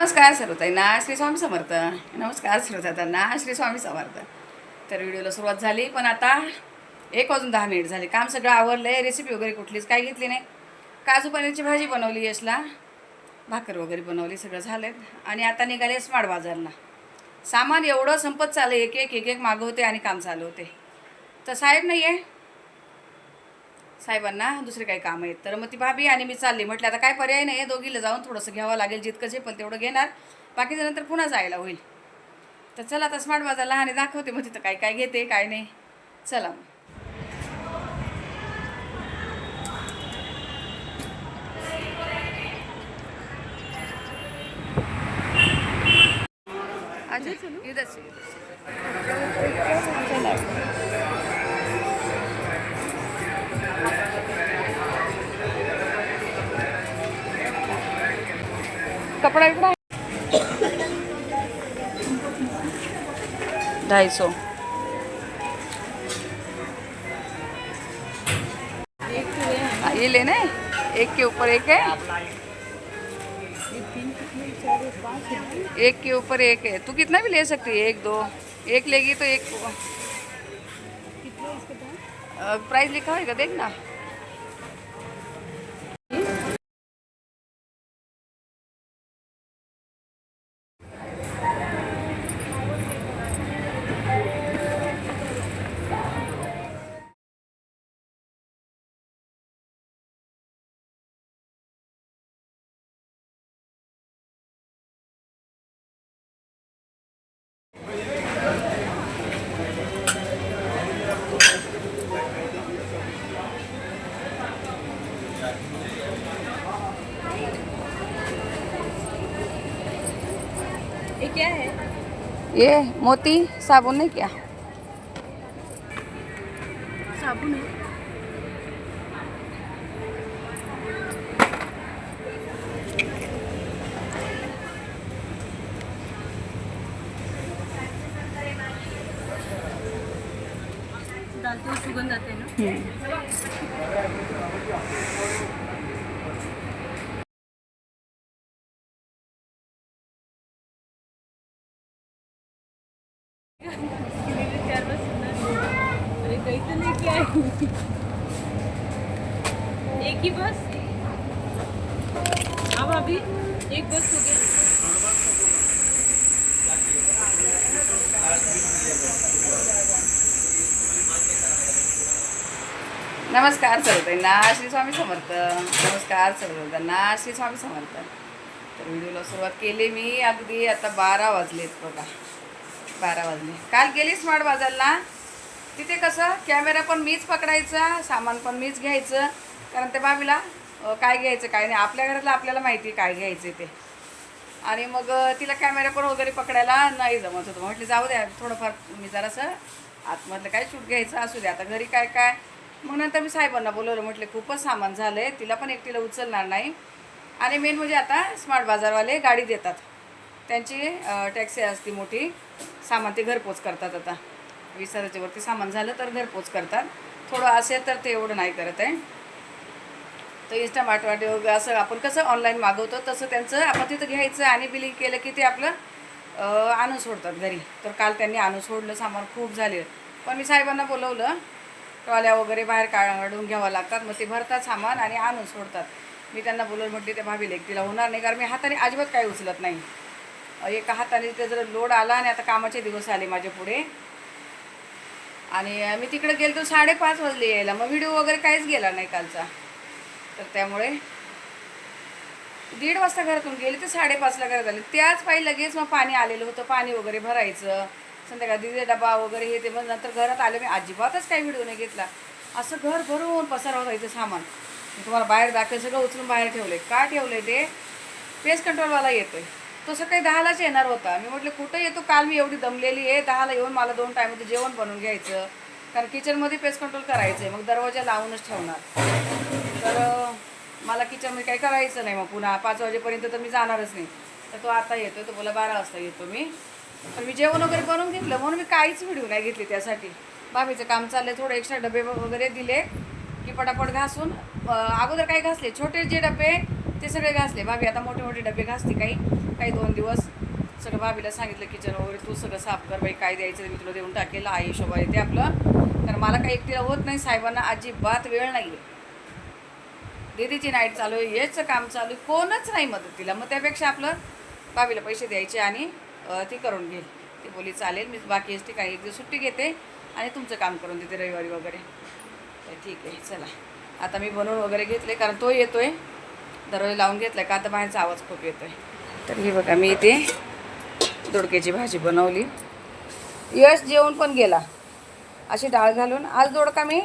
नमस्कार सर्वताईंना श्री स्वामी समर्थ. नमस्कार श्रोतातांना श्री स्वामी समर्थ. तर व्हिडिओला सुरुवात झाली पण आता एक वाजून दहा मिनिट झाले. काम सगळं आवरलं आहे रेसिपी वगैरे कुठलीच काही घेतली नाही. काजू पनीरची भाजी बनवली यशला. भाकर वगैरे बनवली सगळं झालं आणि आता निघाले स्मार्ट बाजारला. सामान एवढं संपत चाललं एक एक एक एक मागवते आणि काम चालू होते. तर साहेब नाही आहे साहेबांना दुसरे काही काम आहेत. तर मग ती भाभी आणि मी चालली. म्हटलं आता काय पर्याय नाही दोघीला जाऊन थोडंसं घ्यावं लागेल जितकं पण तेवढं घेणार. बाकीच्या नंतर पुन्हा जायला होईल. तर चला आता स्मार्ट बाजारला आणि दाखवते मग तिथं काय काय घेते काय नाही. चला मग. अच्छा कपड़ा इतना ढाई सौ। हाँ, ये लेना है? एक के ऊपर एक है? एक के ऊपर एक है। तू कितना भी ले सकती है एक दो। एक लेगी तो एक। प्राइस लिखा होगा देखना। ये मोती साबुन है क्या? साबुन है। डालते हो सुगंध आते हैं ना? अरे तो लेके आई एक ही बस अब अभी एक बस हो गया नमस्कार सर्वताईंना श्री स्वामी समर्थ. नमस्कार सर्वताईंना श्री स्वामी समर्थ. तर व्हिडिओला सुरुवात केली मी अगदी आता बारा वाजलेत बघा. बारा वाजले. काल गेली स्मार्ट बाजारला तिथे कसं कॅमेरा पण मीच पकडायचा सामान पण मीच घ्यायचं. कारण त्या बाबीला काय घ्यायचं काय नाही. आपल्या घरातलं आपल्याला माहिती आहे काय घ्यायचं ते. आणि मग तिला कॅमेरा पण वगैरे पकडायला नाही जमत होतं. म्हटलं जाऊ द्या थोडंफार मी जरासं आतमधलं काय शूट घ्यायचं असू द्या. आता घरी काय काय? मग नंतर मी साहेबांना बोलवलं म्हटलं खूपच सामान झालं आहे तिला पण एकटीला उचलणार नाही. आणि मेन म्हणजे आता स्मार्ट बाजारवाले गाडी देतात. त्यांची टॅक्सी असती मोठी. सामान ते घरपोच करतात आता. वीस हजाराच्या वरती सामान झालं तर घरपोच करतात. थोडं असेल तर ते एवढं नाही करत आहे. तर इंस्टामार्ट वाटे वगैरे असं आपण कसं ऑनलाईन मागवतो तसं त्यांचं आपण तिथं घ्यायचं आणि बिलिंग केलं की ते आपलं आणून सोडतात घरी. तर काल त्यांनी आणून सोडलं सामान खूप झाले. पण मी साहेबांना बोलवलं ट्रॉल्या वगैरे बाहेर काढून घ्यावं लागतात मग ते भरतात सामान आणि आणून सोडतात. मी त्यांना बोलवलं म्हटली त्या भाभी तिला होणार नाही कारण मी हाताने अजिबात काही उचलत नाही. एका हाताने ते जर लोड आला आणि आता कामाचे दिवस आले माझ्या पुढे आणि मी तिकडे गेलो तर साडेपाच वाजले यायला. मग व्हिडिओ वगैरे काहीच गेला नाही कालचा. तर त्यामुळे दीड वाजता घरातून गेले ते साडेपाचला घरात आले. त्याच पायी लगेच मग पाणी आलेलं होतं पाणी वगैरे भरायचं. संध्याकाळी दिदे डबा वगैरे हे ते मग नंतर घरात आले. मी अजिबातच काही व्हिडिओ नाही घेतला. असं घर भरून पसार होता सामान. तुम्हाला बाहेर दाखवलं सगळं उचलून बाहेर ठेवलं आहे का आहे ते? पेस्ट कंट्रोलवाला येतो आहे तो सकाळी दहालाच येणार होता. मी म्हटलं कुठं येतो? काल मी एवढी दमलेली आहे. दहाला येऊन मला दोन टायमध्ये जेवण बनवून घ्यायचं. कारण किचनमध्ये पेस्ट कंट्रोल करायचं आहे मग दरवाजा लावूनच ठेवणार. तर मला किचनमध्ये काही करायचं नाही. मग पुन्हा पाच वाजेपर्यंत तर मी जाणारच नाही. तर तो आता येतो तो बोला बारा वाजता येतो मी. तर मी जेवण वगैरे बनवून घेतलं. म्हणून मी काहीच व्हिडिओ नाही घेतली त्यासाठी. बाबीचं काम चाललं थोडे एक्स्ट्रा डबे वगैरे दिले की पटापट घासून. अगोदर काही घासले. छोटे जे डबे ते सगळे घासले. भाभी आता मोठे मोठे डबे घासते काही. काही दोन दिवस. सगळं भाभीला सांगितलं किचन वगैरे तू सगळं साफ कर बाई काय द्यायचं मी तुला देऊन टाकेल आई शोभा येते आपलं. तर मला काही एकटीला होत नाही साहेबांना अजिबात वेळ नाही आहे दीदीची नाईट चालू आहे हेच काम चालू आहे कोणच नाही मदतीला मग त्यापेक्षा आपलं भाभीला पैसे द्यायचे आणि ती करून घेईल. ती बोली चालेल मी बाकी ठिकाणी एक दिवस सुट्टी घेते आणि तुमचं काम करून देते रविवारी वगैरे. तर ठीक आहे चला. आता मी बनवून वगैरे घेतले कारण तो येतोय. दरवाजा लावून घेतलाय का आता बाहेरचा आवाज खूप येतो आहे तर हे बघा मी इथे दोडक्याची भाजी बनवली. यश जेवण पण गेला. अशी डाळ घालून आज दोडका मी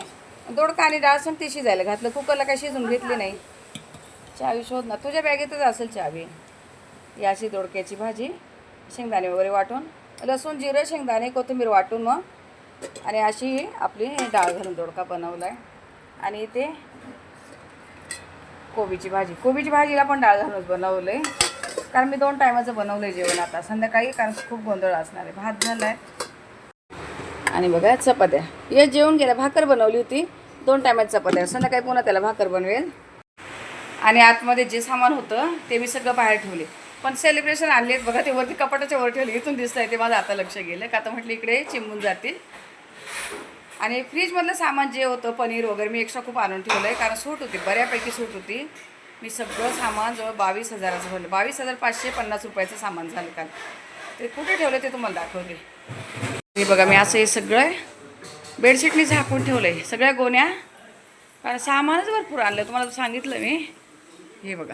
दोडका आणि डाळ सण ती शिजायला घातलं. कुकरला काय शिजून घेतली नाही. चावी शोध ना. तुझ्या बॅगेतच असेल चावी. ही अशी दोडक्याची भाजी. शेंगदाणे वगैरे वाटून लसूण जिरं शेंगदाणे कोथिंबीर वाटून मग. आणि अशी आपली डाळ घालून दोडका बनवला आहे आणि ते कोबीची भाजी. कोबीची भाजीला पण डाळ घालूनच बनवलं आहे कारण मी दोन टायमाचं बनवलं आहे जेवण आता. संध्याकाळी कारण खूप गोंधळ असणार आहे. भात झाला आहे आणि बघा चपात्या. ये जेवण गेल्या भाकर बनवली होती. दोन टायमात चपात्या. संध्याकाळी पुन्हा त्याला भाकर बनवेल. आणि आतमध्ये जे सामान होतं ते मी सगळं बाहेर ठेवले. पण सेलिब्रेशन आणले बघा ते वरती कपाटाच्या वर ठेवले. इथून दिसतंय. ते माझं आता लक्ष गेलं का आता म्हटलं इकडे चिमून जातील. आणि फ्रीजमधलं सामान जे होतं पनीर वगैरे मी एक्स्ट्रा खूप आणून ठेवलं आहे कारण सूट होती बऱ्यापैकी सूट होती. मी सगळं सामान जवळ बावीस हजाराचं भरलं. बावीस हजार पाचशे पन्नास रुपयाचं सामान झालं काल. ते कुठे ठेवलं ते तुम्हाला दाखवले हे बघा मी असं हे सगळं बेडशीटने झाकून ठेवलं आहे सगळ्या गोण्या. कारण सामानच भरपूर आणलं. तुम्हाला सांगितलं मी. हे बघा.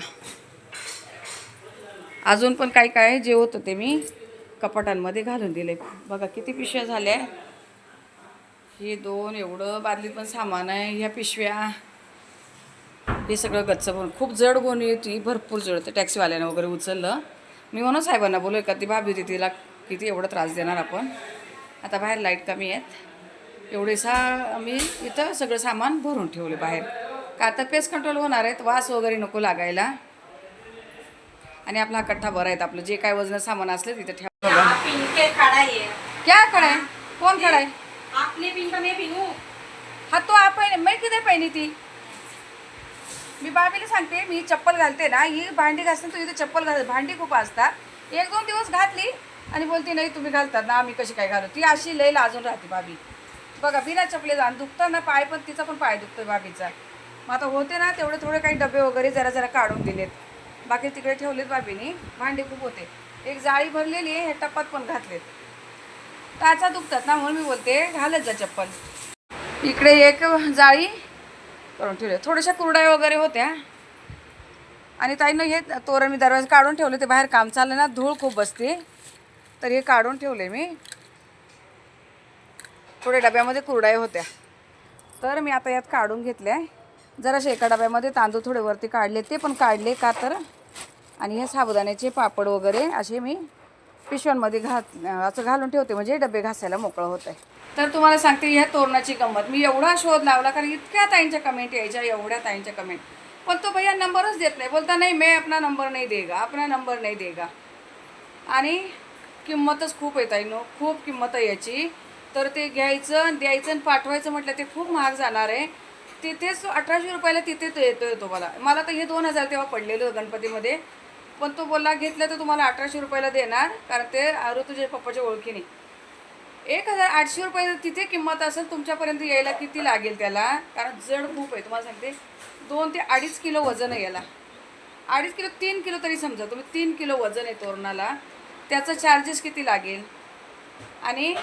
अजून पण काय काय जे होतं ते मी कपाटांमध्ये घालून दिले बघा किती पिशव्या झाल्या. हे दोन एवढं बादलीत पण सामान आहे ह्या पिशव्या. हे सगळं गच्चं पण खूप जड गोणी होती भरपूर जड ते टॅक्सीवाल्यानं वगैरे उचललं. मी म्हणून साहेबांना बोलू का ती भाभी होती तिला किती एवढं त्रास देणार आपण? आता बाहेर लाइट कमी आहेत. एवढेसा मी इथं सगळं सामान भरून ठेवले बाहेर. का आता पेस्ट कंट्रोल होणार आहेत वास वगैरे नको लागायला. आणि आपला हा कट्टा बरा आहेत आपलं जे काय वजन सामान असलं तिथं ठेवा. क्या आहे? कोण आहे? आपने पिन का मैं पिनू हा तो आपण मी किती पहिली ती? मी बाबीला सांगते मी चप्पल घालते ना ही भांडी घासते तू इथे चप्पल घाल भांडी खूप असतात. एक दोन दिवस घातली आणि बोलते नाही तुम्ही घालतात ना आम्ही कशी काय घालू? ती अशी लई लाजून राहते बाबी. बघा बिना चपले जाण दुखतं ना पाय पण तिचा पण पाय दुखतोय बाबीचा. मग आता होते ना तेवढे थोडे काही डबे वगैरे जरा जरा काढून दिलेत. बाकी तिकडे ठेवलेत बाबीनी भांडी खूप होते. एक जाळी भरलेली आहे हे टप्पात पण घातलेत. टाचा दुखतात ना म्हणून मी बोलते घालत जा चप्पल. इकडे एक जाळी करून ठेवले. थोड्याशा कुरड्या वगैरे होत्या. आणि ताईनं हे तोरण मी दरवाजा काढून ठेवले ते बाहेर काम चाललं ना धूळ खूप बसते. तर हे काढून ठेवले मी. थोडे डब्यामध्ये कुरडाई होत्या. तर मी आता यात काढून घेतल्या. जराशे एका डब्यामध्ये तांदूळ थोडे वरती काढले. ते पण काढले का तर? आणि हे साबुदाण्याचे पापड वगैरे असे मी पिशव्यांमध्ये घात असं घालून ठेवते म्हणजे डबे घासायला मोकळं होत आहे तर तुम्हाला सांगते ह्या तोरणाची गंमत. मी एवढा शोध लावला कारण इतक्या ताईंच्या कमेंट यायच्या एवढ्या ताईंच्या कमेंट पण तो भैया नंबरच देत नाही. बोलता नाही मी आपला नंबर नाही देगा आपला नंबर नाही देगा. आणि किंमतच खूप आहे ताईनो खूप किंमत आहे याची. तर ते घ्यायचं आणि द्यायचं आणि पाठवायचं म्हटलं ते खूप महाग जाणार आहे. तिथेच अठराशे रुपयाला तिथे येतो येतो मला. मला तर हे दोन हजार तेव्हा पडलेलं गणपतीमध्ये. पण तो बोलला घेतलं तर तुम्हाला अठराशे रुपयाला देणार कारण ते अरू तुझे पप्पाच्या ओळखीने. एक हजार आठशे रुपये तिथे किंमत असेल तुमच्यापर्यंत यायला किती लागेल त्याला? कारण जड खूप आहे. तुम्हाला सांगते दोन ते अडीच किलो वजन आहे याला. अडीच किलो तीन किलो तरी समजा तुम्ही तीन किलो वजन आहे तोरणाला. त्याचं चार्जेस किती लागेल? आणि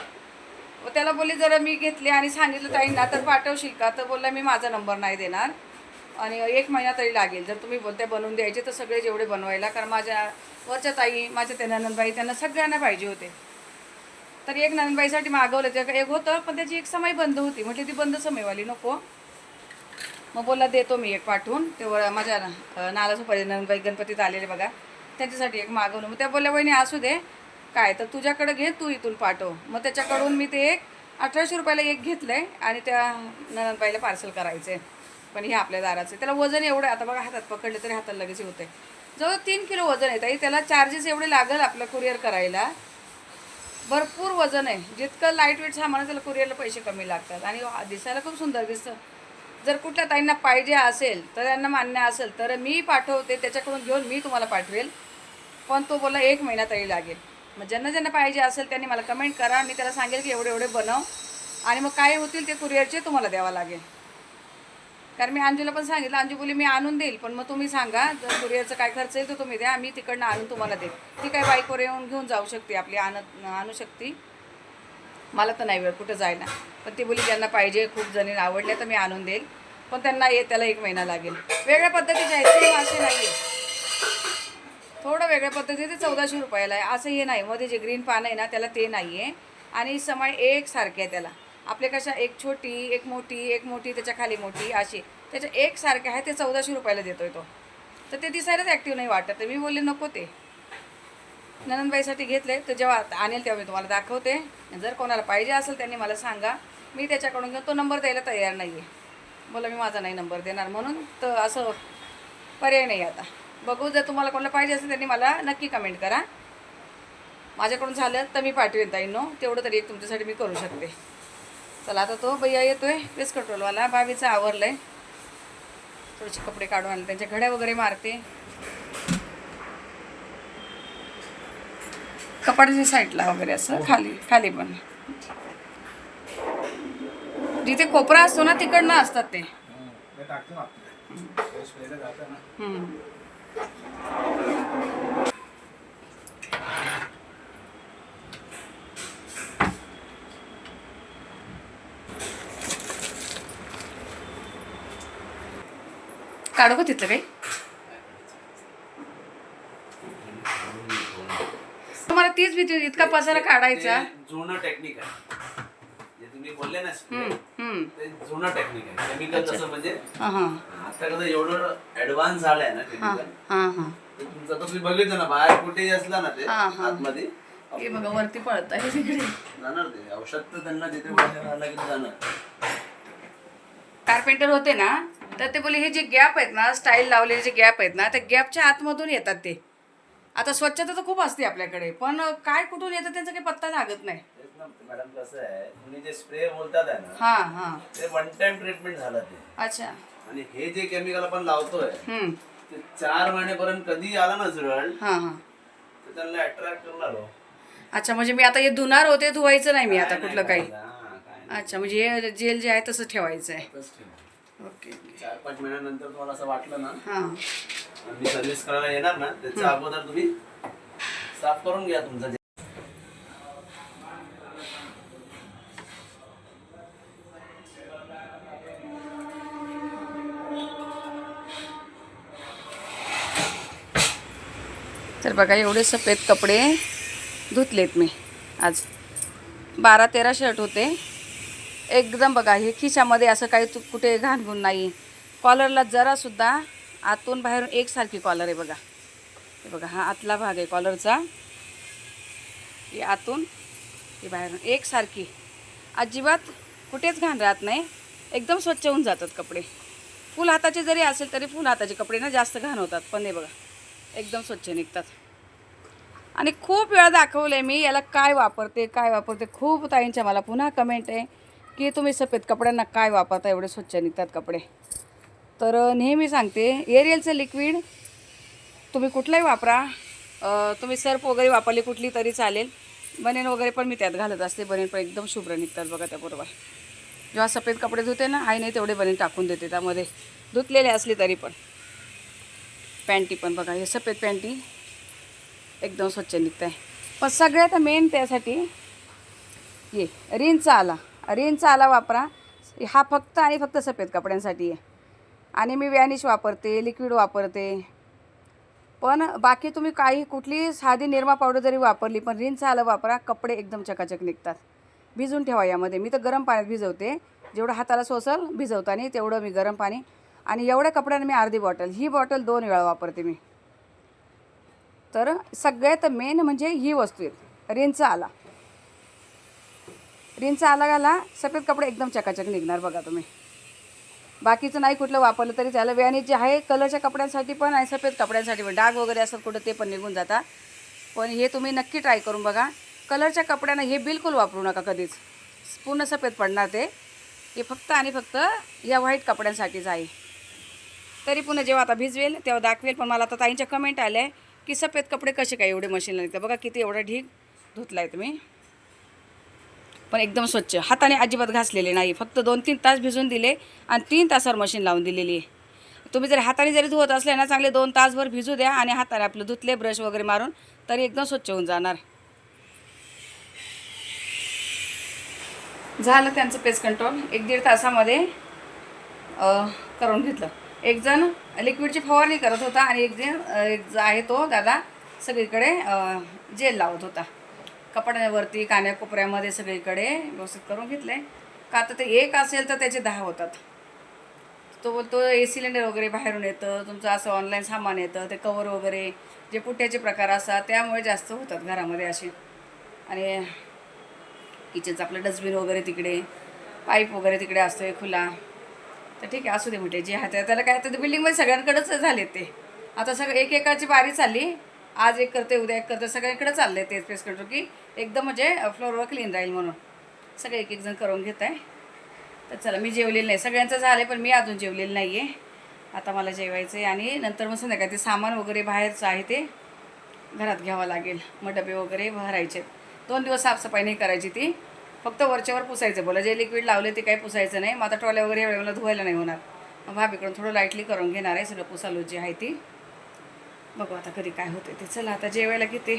त्याला बोलले जरा मी घेतले आणि सांगितलं ताईंना तर पाठवशील का? तर बोलला मी माझा नंबर नाही देणार. आणि एक महिना तरी लागेल. जर तुम्ही बोलते बनवून द्यायचे तर सगळे जेवढे बनवायला कारण माझ्या वरच्या ताई माझ्या त्या नंदबाई त्यांना सगळ्यांना पाहिजे होते. तर एक नंदबाईसाठी मागवलं ते एक होतं पण त्याची एक समय बंद होती. म्हटली ती बंद समयवाली नको. मग बोलला देतो मी एक पाठवून. तेव्हा माझ्या अं, नालासोपारी नंदबाई गणपतीत आलेले बघा. त्यांच्यासाठी एक मागवलं. मग त्या बोलल्या वहिनी असू दे. काय तर तुझ्याकडे घे तू इथून पाठव. मग त्याच्याकडून मी ते एक अठराशे रुपयाला एक घेतलं आहे आणि त्या नंदबाईला पार्सल करायचं आहे पण हे आपल्या दाराचं आहे. त्याला वजन एवढं आता बघा हातात पकडले तरी हाताला लगेच होते जवळ तीन किलो वजन आहे ताई. त्याला चार्जेस एवढे लागेल आपलं कुरिअर करायला. भरपूर वजन आहे. जितकं लाइट वेट सामान त्याला कुरिअरला पैसे कमी लागतात. आणि दिसायला खूप सुंदर दिसतं. जर कुठल्या ताईंना पाहिजे असेल तर त्यांना मान्य असेल तर मी पाठवते. त्याच्याकडून घेऊन मी तुम्हाला पाठवेल. पण तो बोला एक महिना तरी लागेल. मग ज्यांना ज्यांना पाहिजे असेल त्यांनी मला कमेंट करा. मी त्याला सांगेल की एवढे एवढे बनव. आणि मग काय होतील ते कुरिअरचे तुम्हाला द्यावं लागेल. कारण मी अंजूला पण सांगितलं अंजू बोली मी आणून देईल पण मग तुम्ही सांगा जर कुरिअरचा काय खर्च येईल तुम्ही द्या मी तिकडनं आणून तुम्हाला देईल. ती काय बाईकवर येऊन घेऊन जाऊ शकते आपली आणत आणू शकते. मला तर नाही वेळ कुठं जायला. पण ती बोली ज्यांना पाहिजे खूप जणी आवडल्या तर मी आणून देईल पण त्यांना ये त्याला एक महिना लागेल. वेगळ्या पद्धतीचे आहेत सेम असे नाही आहे थोडं वेगळ्या पद्धतीचे चौदाशे रुपयाला आहे. असं हे नाही मध्ये जे ग्रीन पान आहे ना त्याला ते नाही आहे आणि समाय एकसारखे आहे त्याला. आपले कशा एक छोटी एक मोठी एक मोठी त्याच्याखाली मोठी अशी. त्याच्या एक सारख्या आहे ते चौदाशे रुपयाला देतोय तो. तर ते दिसायलाच ॲक्टिव्ह नाही वाटत. तर मी बोलले नको ते. ननंदबाईसाठी घेतले तर जेव्हा आणेल तेव्हा मी तुम्हाला दाखवते. जर कोणाला पाहिजे असेल त्यांनी मला सांगा. मी त्याच्याकडून घेऊन तो नंबर द्यायला तयार नाही आहे बोला मी माझा नाही नंबर देणार म्हणून. तर असं पर्याय नाही आता. बघू जर तुम्हाला कोणाला पाहिजे असेल त्यांनी मला नक्की कमेंट करा. माझ्याकडून झालं तर मी पाठवेन ताईंनो. तेवढं तरी एक तुमच्यासाठी मी करू शकते. चला आता तो भैया येतोय. पेस कंट्रोलवाला बावीचं आवरलं आहे थोडेसे कपडे काढून आणले त्यांच्या घड्या वगैरे मारते. कपाटाच्या साईडला वगैरे असं खाली खाली पण. जिथे कोपरा असतो ना तिकडनं असतात ते. हम्म. काढू का तिथलं काही? तुम्हाला तीच भीती होती, इतका पसारा काढायचा? ते जुनं टेक्निक आहे. जे तुम्ही बोलले ना हम्म, हम्म. ते जुनं टेक्निक आहे. केमिकल तसं म्हणजे हा हा. आता कसं एवढं ऍडव्हान्स झालंय ना हा केमिकल हा हा. तुमचं आता तुम्ही बघितलं ना बाहेर कुठेही असला ना ते हा, हा. आतमध्ये. हे बघा वरती पळत आहे तिकडे जाणार ते. औषध तर त्यांना जिथे राहायला की जाणार. कार्पेंटर होते ना तर ते बोले हे जे गॅप आहेत ना स्टाईल लावलेले जे गॅप आहेत ना त्या गॅपच्या आतमधून येतात ते आता स्वच्छता तर खूप असते आपल्याकडे पण काय कुठून येतं त्यांचा काही पत्ता लागत नाही मॅडम कसं आहे तुम्ही जे स्प्रे बोलतात आहे ना हां हां ते वन टाइम ट्रीटमेंट झालं ते अच्छा आणि हे जे केमिकल आपण लावतोय हम्म. ते चार महिनेपर्यंत कधी आला ना हां हां तर त्यांना अट्रॅक्ट करणार हो. अच्छा म्हणजे मी आता हे धुणार होते धुवायचं नाही मी आता कुठलं काही. अच्छा म्हणजे हे जेल जे आहे तसं ठेवायचं आहे. ओके चार पाच महिन्यानंतर तुम्हाला असं वाटलं ना हां. मी सर्व्हिस करायला येणार ना त्याच्या अगोदर तुम्ही साफ करून घ्या तुमचं तर बघा एवढे सफेद कपडे धुतलेत मी. आज बारा तेरा शर्ट होते. एकदम बघा हे खिशामध्ये असं काही कुठे घाणगुण नाही. कॉलरला जरासुद्धा आतून बाहेरून एकसारखी कॉलर आहे बघा. हे बघा हा आतला भाग आहे कॉलरचा हे आतून हे बाहेरून एकसारखी. अजिबात कुठेच घाण राहत नाही. एकदम स्वच्छ होऊन जातात कपडे. फुल हाताचे जरी असेल तरी फुल हाताचे कपडे ना जास्त घाण होतात पण हे बघा एकदम स्वच्छ निघतात. आणि खूप वेळा दाखवले मी याला काय वापरते काय वापरते खूप ताईंच्या मला पुन्हा कमेंट आहे. की तुम्ही सफेद कपड्यांना काय वापरता एवढे स्वच्छ निघतात कपडे? तर नेहमी सांगते एरियलचं लिक्विड तुम्ही कुठलंही वापरा. तुम्ही सर्फ वगैरे वापरली कुठली तरी चालेल. बनेन वगैरे पण मी त्यात घालत असते. बनेन पण एकदम शुभ्र निघतात बघा त्याबरोबर. जेव्हा सफेद कपडे धुते ना आई नाही तेवढे बनेन टाकून देते त्यामध्ये. धुतलेले असली तरी पण. पॅन्टी पण बघा हे सफेद पॅन्टी एकदम स्वच्छ निघत आहे पण सगळ्यात मेन त्यासाठी ये रिनचा आला. रिनचा आला वापरा. हा फक्त आणि फक्त सफेद कपड्यांसाठी आहे. आणि मी वॅनिश वापरते लिक्विड वापरते. पण बाकी तुम्ही काही कुठली साधी निरमा पावडर जरी वापरली पण रिनचा आलं वापरा कपडे एकदम चकाचक निघतात. भिजून ठेवा यामध्ये. मी तर गरम पाण्यात भिजवते. जेवढं हाताला सोसल भिजवताना तेवढं मी गरम पाणी आणि एवढ्या कपड्यांना मी अर्धी बॉटल ही बॉटल दोन वेळा वापरते मी. तर सगळ्यात मेन म्हणजे ही वस्तू आहे. रिनचा आला. रिनचा आला घाला. सफेद कपडे एकदम चकाचक निघणार बघा तुम्ही. बाकीचं नाही कुठलं वापरलं तरी चालेल. व्यानी जे आहे कलरच्या कपड्यांसाठी पण आणि सफेद कपड्यांसाठी पण. डाग वगैरे असतात कुठं ते पण निघून जातात. पण हे तुम्ही नक्की ट्राय करून बघा. कलरच्या कपड्यांना हे बिलकुल वापरू नका कधीच. पूर्ण सफेद पडणार ते. हे फक्त आणि फक्त या व्हाईट कपड्यांसाठीच आहे. तरी पुन्हा जेव्हा आता भिजवेल तेव्हा दाखवेल. पण मला आता ताईंच्या कमेंट आल्या की सफेद कपडे कसे काय एवढे मशीनला निघतात? बघा किती एवढा ढीग धुतला आहे तुम्ही. पण एकदम स्वच्छ. हाताने अजिबात घासलेले नाही. फक्त दोन तीन तास भिजून दिले आणि तीन तासावर मशीन लावून दिलेली आहे. तुम्ही जर हाताने जरी धुवत असले ना चांगले दोन तासभर भिजू द्या आणि हाताने आपलं धुतले ब्रश वगैरे मारून तरी एकदम स्वच्छ होऊन जाणार. झालं त्यांचं पेस्ट कंट्रोल एक दीड तासामध्ये करून घेतलं. एक जण लिक्विडची फवारणी करत होता आणि एक जण एक जो आहे तो दादा सगळीकडे जेल लावत होता. कपड्यावरती कान्याकोपऱ्यामध्ये सगळीकडे व्यवस्थित करून घेतले. का तर ते एक असेल तर त्याचे दहा होतात. तो बोलतो ए सिलेंडर वगैरे बाहेरून येतं तुमचं असं ऑनलाईन सामान येतं ते कवर वगैरे जे पुट्याचे प्रकार असतात त्यामुळे जास्त होतात घरामध्ये असे. आणि किचनचं आपलं डस्टबिन वगैरे तिकडे पाईप वगैरे तिकडे असतो आहे खुला. तर ठीक आहे असू दे म्हटले जे हात त्याला काय तर बिल्डिंगमध्ये सगळ्यांकडेच झाले ते. आता सगळं एक एकाची बारी चालली आज एक करते उद्या एक करते. सगळ्यांकडे आहे तेच पेस्ट करतो की एकदम म्हणजे फ्लोअरवर क्लीन राहील म्हणून. सगळे एक एक जण करून घेत आहे तर चला मी जेवलेलं नाही. सगळ्यांचं झालं पण मी अजून जेवलेलं नाही आहे आता मला जेवायचं आहे आणि नंतर मग संध्याकाळी ते सामान वगैरे बाहेरचं आहे ते घरात घ्यावं लागेल. मग डबे वगैरे भरायचे दोन दिवस साफसफाई नाही करायची ती. फक्त वरच्यावर पुसायचं बोला. जे लिक्विड लावले ते काही पुसायचं नाही. मग आता ट्रॉल्या वगैरे एवढ्या धुवायला नाही होणार. मग भाभीकडून थोडं लाईटली करून घेणार आहे. सगळं पुसालो जी आहे ती. बघू आता कधी काय होते ते. चला आता जेवायला घेते.